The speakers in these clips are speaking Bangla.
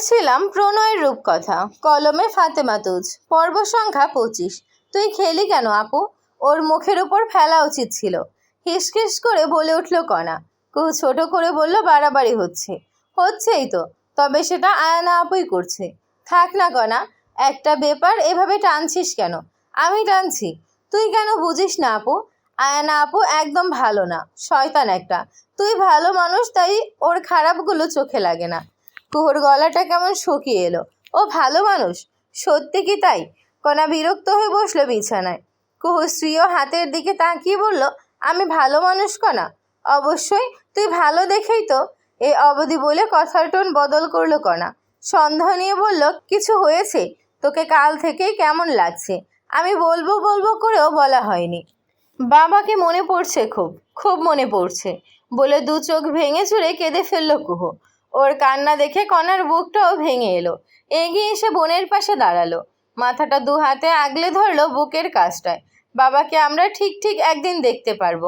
পড়ছিলাম প্রণয়ের রূপকথা, কলমে ফাতেমা তুজ, পর্ব সংখ্যা পঁচিশ। তুই খেলি কেন আপু? ওর মুখের উপর ফেলা উচিত ছিল। হিসকিস করে বলে উঠল কণা। কুহু ছোট করে বলল, বাড়াবাড়ি হচ্ছে। হচ্ছেই তো, তবে সেটা আয়ানা আপুই করছে। থাক না কণা, একটা ব্যাপার এভাবে টানছিস কেন? আমি টানছি। তুই কেন বুঝিস না আপু? আয়ানা আপু একদম ভালো না, শয়তান একটা। তুই ভালো মানুষ, তাই ওর খারাপগুলো চোখে লাগে না। কুহুর গলাটা কেমন শুকিয়ে এলো? ও ভালো মানুষ, সত্যি কি তাই? কণা বিরক্ত হয়ে বসল বিছানায়। কুহু স্ত্রীও হাতের দিকে তাকিয়ে বলল, আমি ভালো মানুষ কণা অবশ্যই, তুই ভালো দেখেই তো। এই অবধি বলে কথার টোন বদল করল কণা সন্দেহ নিয়ে বলল, কিছু হয়েছে? তোকে কাল থেকেই কেমন লাগছে? আমি বলব বলব করেও বলা হয়নি। বাবাকে মনে পড়ছে খুব খুব মনে পড়ছে। বলে দু চোখ ভেঙে চুরে কেঁদে ফেলল কুহু। ওর কান্না দেখে কণার বুকটাও ভেঙে এলো। এগিয়ে এসে বোনের পাশে দাঁড়াল। মাথাটা দু হাতে আগলে ধরলো বুকের কাজটায়। বাবাকে আমরা ঠিক ঠিক একদিন দেখতে পারব।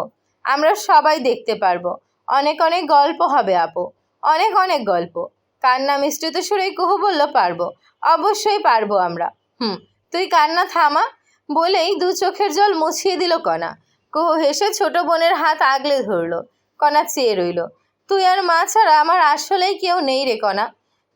আমরা সবাই দেখতে পারব। অনেক অনেক গল্প হবে আপু। অনেক অনেক গল্প। কান্না মিশ্রিত সুরেই কুহু বলল, পারব। অবশ্যই পারব আমরা। হুম, তুই কান্না থামা। বলেই দু চোখের জল মুছিয়ে দিল কণা কুহু হেসে ছোট বোনের হাত আগলে ধরলো। কণা চেয়ে রইল। তুই আর মা ছাড়া আমার আসলেই কেউ নেই রে কণা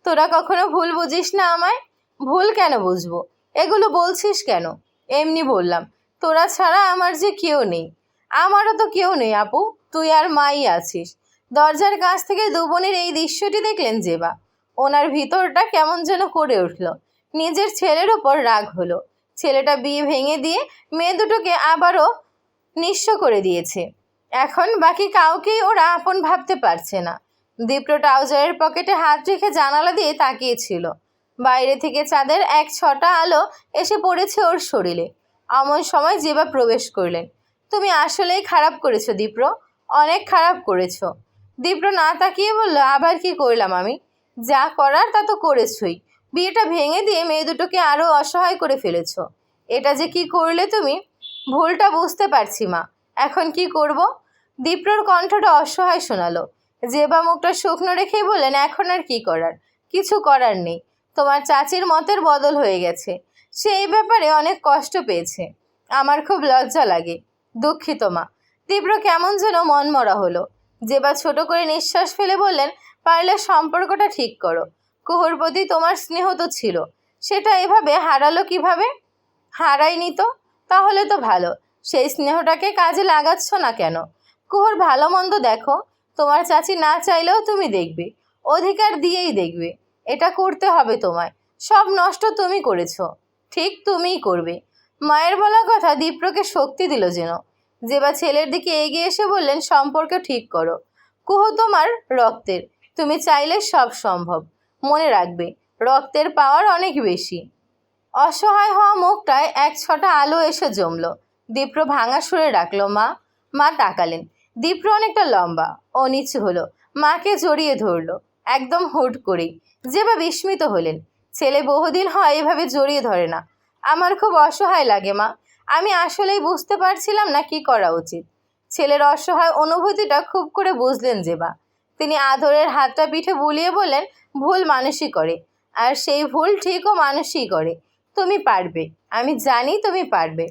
তোরা কখনো ভুল বুঝিস না আমায়? ভুল কেন বুঝব? এগুলো বলছিস কেন? এমনি বললাম, তোরা ছাড়া আমার যে কেউ নেই। আমারও তো কেউ নেই আপু, তুই আর মাই আছিস। দরজার কাছ থেকে দু বোনের এই দৃশ্যটি দেখলেন জেবা। ওনার ভিতরটা কেমন যেন করে উঠল। নিজের ছেলের ওপর রাগ হলো। ছেলেটা বিয়ে ভেঙে দিয়ে মেয়ে দুটোকে আবারও নিঃস্ব করে দিয়েছে। এখন বাকি কাউকেই ওরা আপন ভাবতে পারছে না। দীপ্র ট্রাউজারের পকেটে হাত রেখে জানালা দিয়ে তাকিয়েছিল। বাইরে থেকে চাঁদের এক ছটা আলো এসে পড়েছে ওর শরীরে। এমন সময় জেবা প্রবেশ করলেন। তুমি আসলেই খারাপ করেছ দীপ্র অনেক খারাপ করেছ। দীপ্র না তাকিয়ে বলল, আবার কি করলাম আমি? যা করার তা তো করেছই। বিয়েটা ভেঙে দিয়ে মেয়ে দুটোকে আরও অসহায় করে ফেলেছো। এটা যে কি করলে তুমি? ভুলটা বুঝতে পারছি মা। এখন কি করব? দীপ্রর কণ্ঠটা অসহায় শোনালো। জেবা মুখটা শুকনো রেখেই বললেন, এখন আর কি করার? কিছু করার নেই। তোমার চাচির মতের বদল হয়ে গেছে। সে এই ব্যাপারে অনেক কষ্ট পেয়েছে। আমার খুব লজ্জা লাগে। দুঃখিত মা। তীব্র কেমন যেন মনমরা হলো। জেবা ছোট করে নিঃশ্বাস ফেলে বললেন, পারলে সম্পর্কটা ঠিক করো। কুহুর প্রতি তোমার স্নেহ তো ছিল। সেটা এভাবে হারালো কীভাবে? হারায়নি তো? তাহলে তো ভালো। সেই স্নেহটাকে কাজে লাগাচ্ছ না কেন? কুহুর ভালো মন্দ দেখো। তোমার চাচি না চাইলেও তুমি দেখবে। অধিকার দিয়েই দেখবে। এটা করতে হবে তোমায়। সব নষ্ট তুমি করেছ। ঠিক তুমিই করবে। মায়ের বলা কথা দীপ্রকে শক্তি দিল যেন। যেবা ছেলের দিকে এগিয়ে এসে বললেন, সম্পর্ক ঠিক করো। কুহু তোমার রক্তের। তুমি চাইলে সব সম্ভব। মনে রাখবে, রক্তের পাওয়ার অনেক বেশি। অসহায় হওয়া মুখটায় এক ছটা আলো এসে জমলো। দীপ্র ভাঙা সুরে ডাকলো, মা মা তাকালেন। দীপ্র অনেকটা লম্বা ও নিচু হলো। মাকে জড়িয়ে ধরলো, একদম হুট করেই। বা বিস্মিত হলেন, ছেলে বহুদিন হয় এভাবে জড়িয়ে ধরে না। আমার খুব অসহায় লাগে, মা। আমি আসলেই বুঝতে পারছিলাম না কি করা উচিত। ছেলের অসহায় অনুভূতিটা খুব করে বুঝলেন জেবা তিনি আদরের হাতটা পিঠে বুলিয়ে বললেন, ভুল মানুষই করে। আর সেই ভুল ঠিকও মানুষই করে। তুমি পারবে। আমি জানি তুমি পারবে।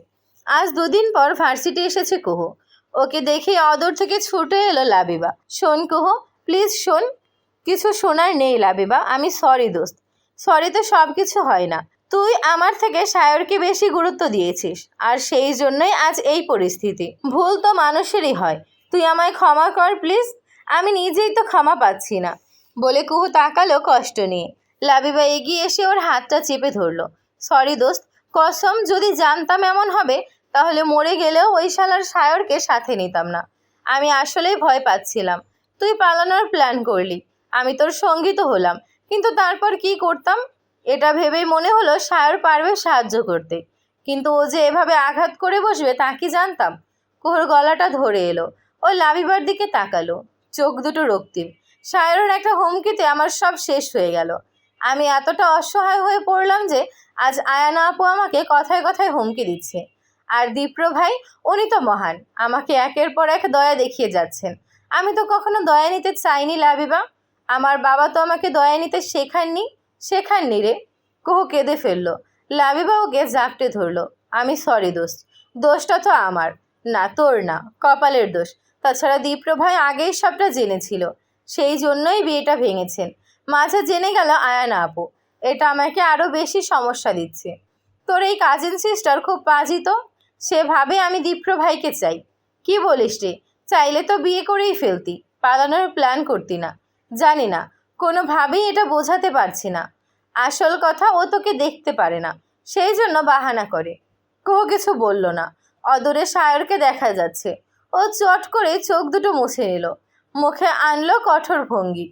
আজ দুদিন পর ভার্সিটি এসেছে কুহু। ওকে দেখে অদূর থেকে ছুটে এলো লাবিবা। শোন কুহু, প্লিজ শোন। কিছু শোনার নেই লাবিবা, আমি সরি দোস্ত। সরি তো সব কিছু হয় না। তুই আমার থেকে সায়রকে বেশি গুরুত্ব দিয়েছিস, আর সেই জন্যই আজ এই পরিস্থিতি। ভুল তো মানুষেরই হয়। তুই আমায় ক্ষমা কর, প্লিজ। আমি নিজেই তো ক্ষমা পাচ্ছি না। বলে কুহু তাকালো কষ্ট নিয়ে। লাবিবা এগিয়ে এসে ওর হাতটা চেপে ধরলো। সরি দোস্ত, কসম যদি জানতাম এমন হবে তাহলে মরে গেলেও ওই শালার সায়রকে সাথে নিতাম না। আমি আসলেই ভয় পাচ্ছিলাম। তুই পালানোর প্ল্যান করলি। আমি তোর সঙ্গী তো হলাম। কিন্তু তারপর কি করতাম? এটা ভেবেই মনে হলো সায়র পারবে সাহায্য করতে। কিন্তু ও যে এভাবে আঘাত করে বসবে তা কি জানতাম? কুহুর গলাটা ধরে এলো। ও লাবিবার দিকে তাকালো। চোখ দুটো রক্তিম। সায়রের একটা হুমকিতে আমার সব শেষ হয়ে গেল। আমি এতটা অসহায় হয়ে পড়লাম যে আজ আয়ানা আপু আমাকে কথায় কথায় হুমকি দিচ্ছে। আর দীপ্র ভাই, উনি তো মহান। আমাকে একের পর এক দয়া দেখিয়ে যাচ্ছেন। আমি তো কখনো দয়া নিতে চাইনি, লাবিবা। আমার বাবা তো আমাকে দয়া নিতে শেখাননি। শেখাননি রে। কুহু কেঁদে ফেলল। লাবিবা ওকে জাপটে ধরলো। আমি সরি দোস্ত। দোষটা তো আমার। না, তোর না। কপালের দোষ। তাছাড়া দীপ্র ভাই আগেই সবটা জেনেছিল। সেই জন্যই বিয়েটা ভেঙেছেন। মাঝে জেনে গেল আয়ানা আপু। এটা আমাকে আরও বেশি সমস্যা দিচ্ছে। তোর এই কাজিন সিস্টার খুব পাজি তো? সে ভাবে আমি দীপ্রভাইকে চাই। কি বলিস রে? চাইলে তো বিয়ে করেই ফেলতি, পালানোর প্ল্যান করতি না। জানি না, কোনোভাবেই এটা বোঝাতে পারছি না। আসল কথা ও তোকে দেখতে পারে না, সেই জন্য বাহানা করে। কেউ কিছু বলল না। অদূরে সায়রকে দেখা যাচ্ছে। ও চট করে চোখ দুটো মুছে নিল। মুখে আনলো কঠোর ভঙ্গি।